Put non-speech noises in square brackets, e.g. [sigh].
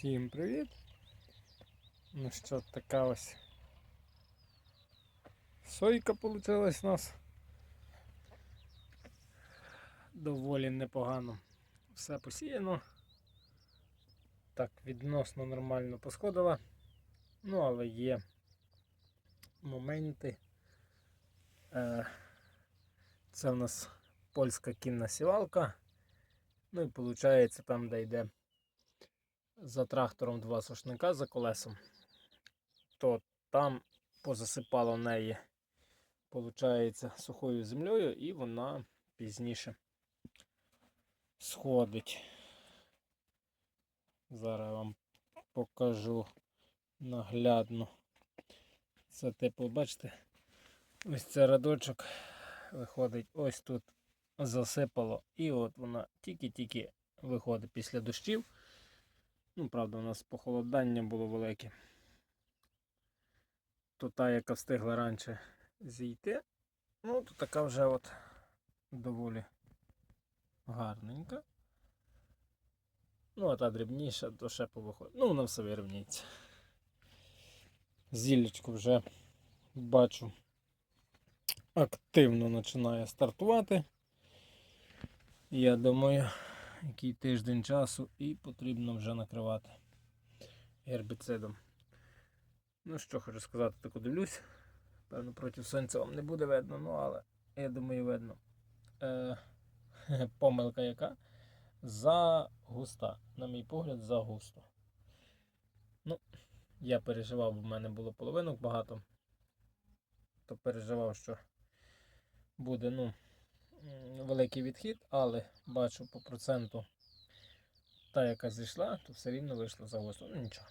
Всім привіт! Ну що, така ось сойка получилась у нас. Доволі непогано. Все посіяно. Так, відносно нормально посходила. Ну, але є моменти. Е, Це у нас польська кінна сівалка. Ну і виходить, там, де йде за трактором два сошника за колесом, то там позасипало неї, виходить, сухою землею, і вона пізніше сходить. Зараз вам покажу наглядно. Це типу, бачите, ось це радочок виходить, ось тут засипало, і от вона тільки-тільки виходить після дощів. Ну, правда, у нас похолодання було велике. То та, яка встигла раніше зійти, ну, то така вже от доволі гарненька. Ну, а та дрібніша, то ще повиходить. Ну, вона все вирівняється. Зілечко вже бачу активно починає стартувати. Я думаю, який тиждень часу і потрібно вже накривати гербіцидом. Ну що хочу сказати, таку дивлюсь. Певно, проти сонця вам не буде видно, ну але я думаю, видно. Е, [laughs] помилка яка? Загуста. На мій погляд, загусто. Ну, я переживав, бо в мене було половинок багато. То переживав, що буде, ну великий відхід, але бачу по проценту та, яка зійшла, то все рівно вийшло за густо. Ну нічого.